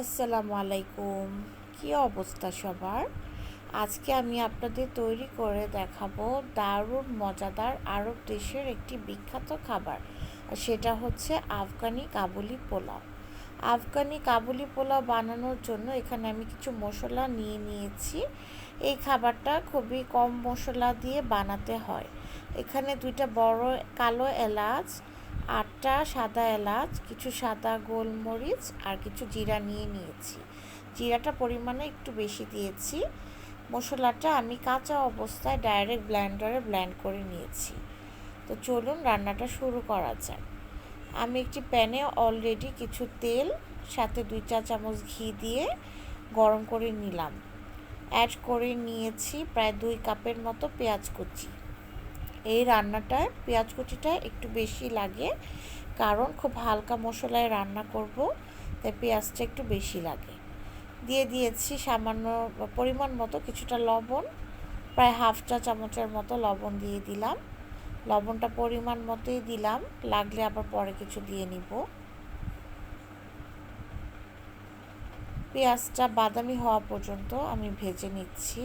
আসসালামু আলাইকুম। কী অবস্থা সবার? আজকে আমি আপনাদের তৈরি করে দেখাবো দারুণ, মজাদার আরব দেশের একটি বিখ্যাত খাবার সেটা হচ্ছে আফগানি কাবুলি পোলাও। আফগানি কাবুলি পোলাও বানানোর জন্য এখানে আমি কিছু মশলা নিয়ে নিয়েছি। এই খাবারটা খুবই কম মশলা দিয়ে বানাতে হয়। এখানে দুইটা বড় কালো এলাচ আটটা সাদা এলাচ, কিছু সাদা গোলমরিচ আর কিছু জিরা নিয়ে নিয়েছি। জিরাটা পরিমাণে একটু বেশি দিয়েছি। মশলাটা আমি কাঁচা অবস্থায় ডাইরেক্ট ব্ল্যান্ডারে ব্ল্যান্ড করে নিয়েছি। তো চলুন রান্নাটা শুরু করা যাক। আমি একটি প্যানে অলরেডি কিছু তেল, সাথে দুই চা চামচ ঘি দিয়ে গরম করে নিলাম। অ্যাড করে নিয়েছি প্রায় দুই কাপের মতো পেঁয়াজ কুচি। এই রান্নাটায়, পেঁয়াজ কুচিটা একটু বেশি লাগে। কারণ খুব হালকা মশলায় রান্না করব, তাই পেঁয়াজটা একটু বেশি লাগে। দিয়ে দিয়েছি সামান্য পরিমাণ মতো কিছুটা লবণ, প্রায় হাফ চা চামচের মতো লবণ দিয়ে দিলাম। লবণটা পরিমাণ মতোই দিলাম, লাগলে আবার পরে কিছু দিয়ে নিব। পেঁয়াজটা বাদামি হওয়া পর্যন্ত আমি ভেজে নিচ্ছি।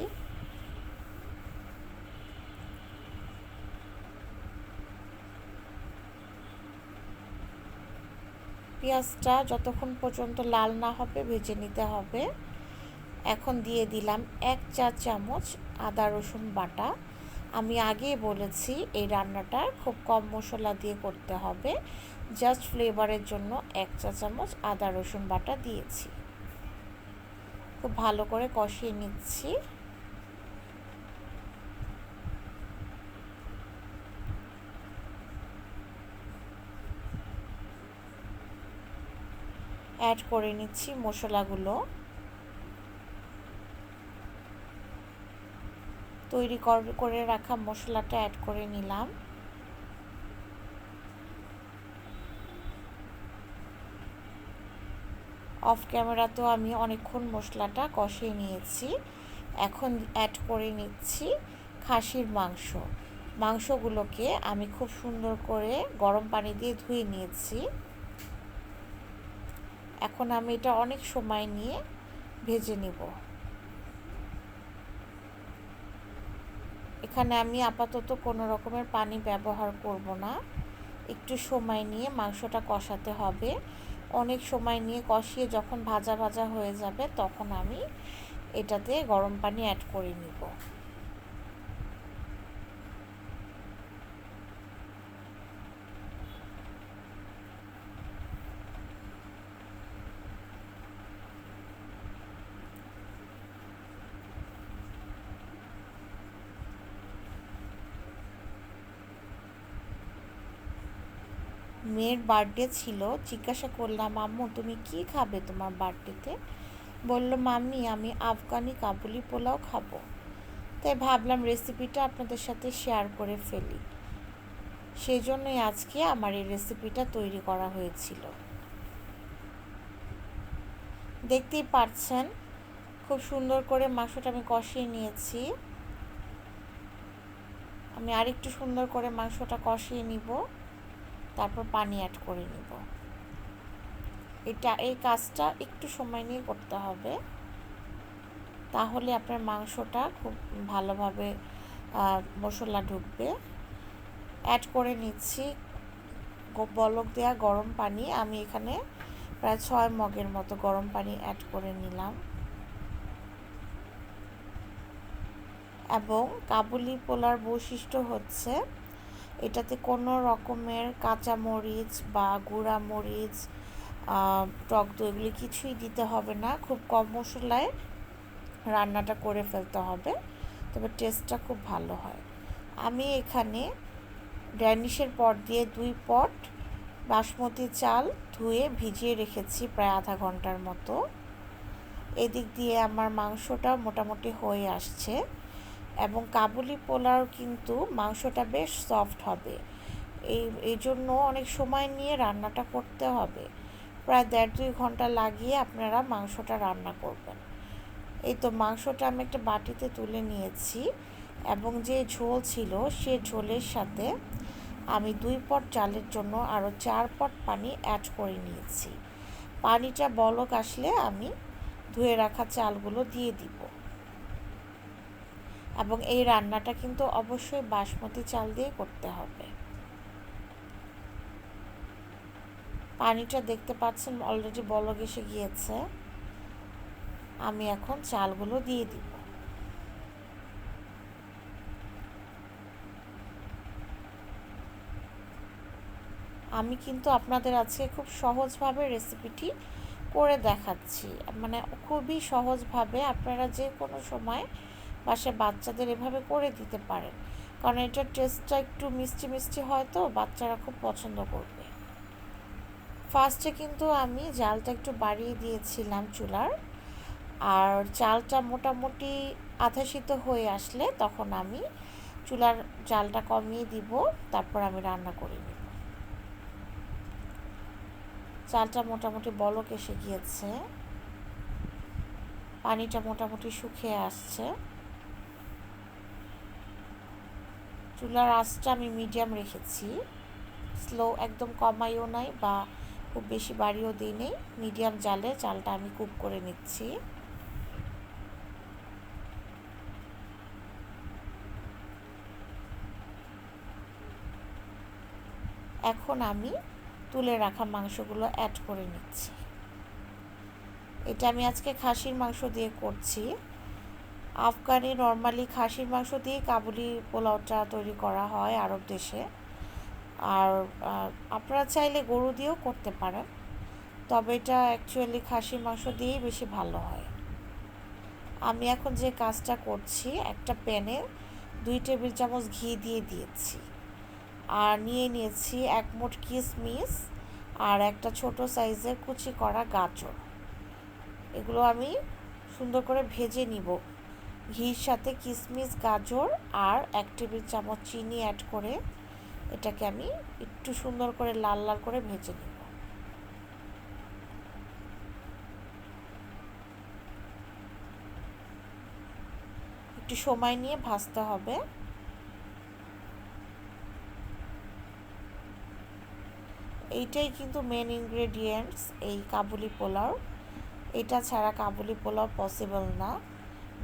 পেঁয়াজটা যতক্ষণ পর্যন্ত লাল না হবে, ভেজে নিতে হবে। এখন দিয়ে দিলাম এক চা চামচ আদা রসুন বাটা। আমি আগেই বলেছি, এই রান্নাটা খুব কম মশলা দিয়ে করতে হবে। জাস্ট ফ্লেভারের জন্য এক চা চামচ আদা রসুন বাটা দিয়েছি। খুব ভালো করে কষিয়ে নিচ্ছি। অ্যাড করে নিচ্ছি মশলাগুলো। তৈরি করে রাখা মশলাটা অ্যাড করে নিলাম। অফ ক্যামেরাতেও আমি অনেকক্ষণ মশলাটা কষিয়ে নিয়েছি। এখন অ্যাড করে নিচ্ছি খাসির মাংস। মাংসগুলোকে আমি খুব সুন্দর করে গরম পানি দিয়ে ধুয়ে নিয়েছি। এখন আমি এটা অনেক সময় নিয়ে ভেজে নিব। এখানে আমি আপাতত কোনো রকমের পানি ব্যবহার করব না। একটু সময় নিয়ে মাংসটা কষাতে হবে। অনেক সময় নিয়ে কষিয়ে যখন ভাজা ভাজা হয়ে যাবে তখন আমি এটাতে গরম পানি অ্যাড করে নিব। মেয়ের বার্থডে ছিল, জিজ্ঞাসা করলাম, আম্মু, তুমি কি খাবে তোমার বার্থডেতে? বলল, মাম্মি, আমি আফগানি কাবুলি পোলাও খাব। তাই ভাবলাম রেসিপিটা আপনাদের সাথে শেয়ার করে ফেলি। সেই জন্যই আজকে আমার এই রেসিপিটা তৈরি করা হয়েছিল। দেখতেই পাচ্ছেন খুব সুন্দর করে মাংসটা আমি কষিয়ে নিয়েছি। আমি আরেকটু সুন্দর করে মাংসটা কষিয়ে নিব। তারপর পানি অ্যাড করে নিব। এটা, এই কাজটা একটু সময় নিয়ে করতে হবে। তাহলে আপনার মাংসটা খুব ভালোভাবে মশলা ঢুকবে। অ্যাড করে নিচ্ছি বলক দেওয়া গরম পানি। আমি এখানে প্রায় ছয় মগের মতো গরম পানি অ্যাড করে নিলাম। এবং কাবুলি পোলার বৈশিষ্ট্য হচ্ছে এটাতে কোনো রকমের কাঁচা মরিচ বা গুঁড়া মরিচ টক দই এগুলি কিছুই দিতে হবে না। খুব কম মশলায় রান্নাটা করে ফেলতে হবে, তবে টেস্টটা খুব ভালো হয়। আমি এখানে ড্যানিশের পট দিয়ে দুই পট বাসমতি চাল ধুয়ে ভিজিয়ে রেখেছি প্রায় আধা ঘণ্টার মতো। এদিক দিয়ে আমার মাংসটা মোটামুটি হয়ে আসছে। এবং কাবুলি পোলাও কিন্তু মাংসটা বেশ সফট হবে। এই এই জন্য অনেক সময় নিয়ে রান্নাটা করতে হবে। প্রায় দেড় দুই ঘণ্টা লাগিয়ে আপনারা মাংসটা রান্না করবেন। এই তো মাংসটা আমি একটা বাটিতে তুলে নিয়েছি এবং যে ঝোল ছিল সে ঝোলের সাথে আমি দুই পট চালের জন্য আরও চার পট পানি অ্যাড করে নিয়েছি। পানিটা বলক আসলে আমি ধুয়ে রাখা চালগুলো দিয়ে দিব। এবং এই রান্নাটা কিন্তু অবশ্যই বাসমতি চাল দিয়ে করতে হবে। পানিটা দেখতে পাচ্ছেন অলরেডি বলক এসে গিয়েছে। আমি এখন চালগুলো দিয়ে দিব। আমি কিন্তু আপনাদের আজকে খুব সহজভাবে রেসিপিটি করে দেখাচ্ছি। মানে খুবই সহজভাবে আপনারা যে কোনো সময় বাসায় বাচ্চাদের এভাবে করে দিতে পারেন কারণ এটার টেস্টটা একটু মিষ্টি মিষ্টি হয় তো, বাচ্চারা খুব পছন্দ করবে। ফার্স্টে কিন্তু আমি জালটা একটু বাড়িয়ে দিয়েছিলাম চুলার। আর চালটা মোটামুটি আধা সিদ্ধ হয়ে আসলে তখন আমি চুলার জালটা কমিয়ে দিব, তারপর আমি রান্না করে নিব। চালটা মোটামুটি বলক এসে গিয়েছে। পানিটা মোটামুটি শুকিয়ে আসছে। চুলার আঁচটা আমি মিডিয়াম রেখেছি। স্লো একদম কমাইও নাই বা খুব বেশি বাড়িও দিই নেই। মিডিয়াম জালে চালটা আমি কুক করে নিচ্ছি। এখন আমি তুলে রাখা মাংসগুলো অ্যাড করে নিচ্ছি। এটা আমি আজকে খাসির মাংস দিয়ে করছি। আফগানি নর্মালি খাসির মাংস দিয়ে কাবুলি পোলাওটা তৈরি করা হয় আরব দেশে। আর আপনারা চাইলে গরু দিয়েও করতে পারেন। তবে এটা অ্যাকচুয়ালি খাসির মাংস দিয়েই বেশি ভালো হয়। আমি এখন যে কাজটা করছি, একটা প্যানে দুই টেবিল চামচ ঘি দিয়ে দিয়েছি। আর নিয়ে নিয়েছি এক মুঠ কিশমিশ আর একটা ছোট সাইজের কুচি করা গাজর। এগুলো আমি সুন্দর করে ভেজে নিব। ঘির সাথে কিশমিশ গাজর আর এক টেবিল চামচ চিনি অ্যাড করে এটাকে আমি একটু সুন্দর করে লাল লাল করে ভেজে নিব। একটু সময় নিয়ে ভাজতে হবে। এইটাই কিন্তু মেন ইনগ্রেডিয়েন্টস এই কাবুলি পোলাও। এটা ছাড়া কাবুলি পোলাও পসিবল না।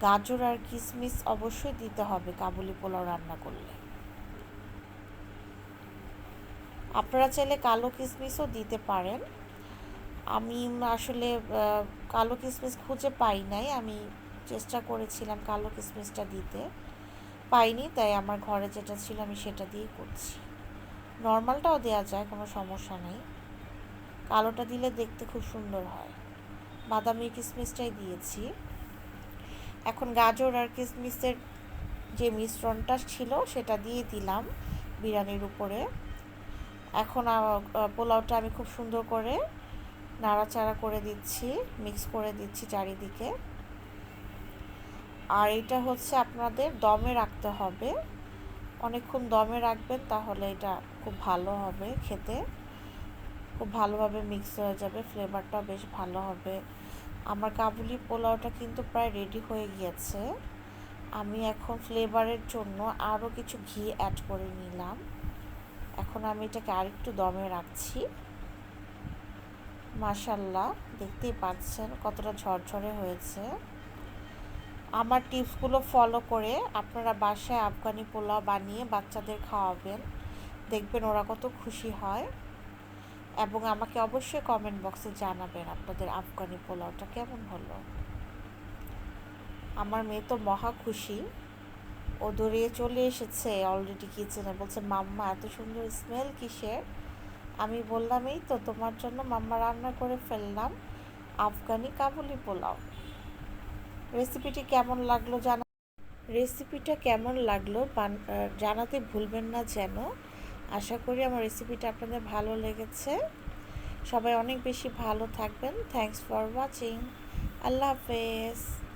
গাজর আর কিশমিশ অবশ্যই দিতে হবে, কাবুলি পোলাও রান্না করলে। আপনারা চাইলে কালো কিশমিশও দিতে পারেন। আমি আসলে কালো কিশমিশ খুঁজে পাই নাই। আমি চেষ্টা করেছিলাম কালো কিশমিশটা দিতে। পাইনি, তাই আমার ঘরে যেটা ছিল আমি সেটা দিয়েই করছি। নর্মালটাও দেওয়া যায়, কোনো সমস্যা নেই। কালোটা দিলে দেখতে খুব সুন্দর হয়। বাদামি কিশমিশটাই দিয়েছি। এখন গাজর আর কিশমিশের যে মিশ্রণটা ছিল, সেটা দিয়ে দিলাম বিরিয়ানির উপরে। এখন পোলাওটা আমি খুব সুন্দর করে নাড়াচাড়া করে দিচ্ছি, মিক্স করে দিচ্ছি চারিদিকে। আর এটা হচ্ছে আপনাদের দমে রাখতে হবে। অনেকক্ষণ দমে রাখবেন তাহলে এটা খুব ভালো হবে খেতে। খুব ভালোভাবে মিক্স হয়ে যাবে, ফ্লেভারটাও বেশ ভালো হবে। আমার কাবুলি পোলাওটা কিন্তু প্রায় রেডি হয়ে গিয়েছে। আমি এখন ফ্লেভারের জন্য আরও কিছু ঘি অ্যাড করে নিলাম। এখন আমি এটাকে আরেকটু দমে রাখছি। মাশাল্লাহ দেখতেই পাচ্ছেন কতটা ঝরঝরে হয়েছে। আমার টিপসগুলো ফলো করে আপনারা বাসায় আফগানি পোলাও বানিয়ে বাচ্চাদের খাওয়াবেন। দেখবেন ওরা কত খুশি হয়। এবং আমাকে অবশ্যই কমেন্ট বক্সে জানাবেন আপনাদের আফগানি পোলাওটা কেমন হলো। আমার মেয়ে তো মহা খুশি। ও দৌড়িয়ে চলে এসেছে অলরেডি কিচেনে বলছে, মাম্মা, এত সুন্দর স্মেল কিসের? আমি বললাম, এই তো, তোমার জন্য মাম্মা রান্না করে ফেললাম আফগানি কাবুলি পোলাও। রেসিপিটি কেমন লাগল জানা রেসিপিটা কেমন লাগল জানাতে ভুলবেন না যেন। আশা করি আমার রেসিপিটা আপনাদের ভালো লেগেছে। সবাই অনেক বেশি ভালো থাকবেন। থ্যাংকস ফর ওয়াচিং আল্লাহ হাফেজ।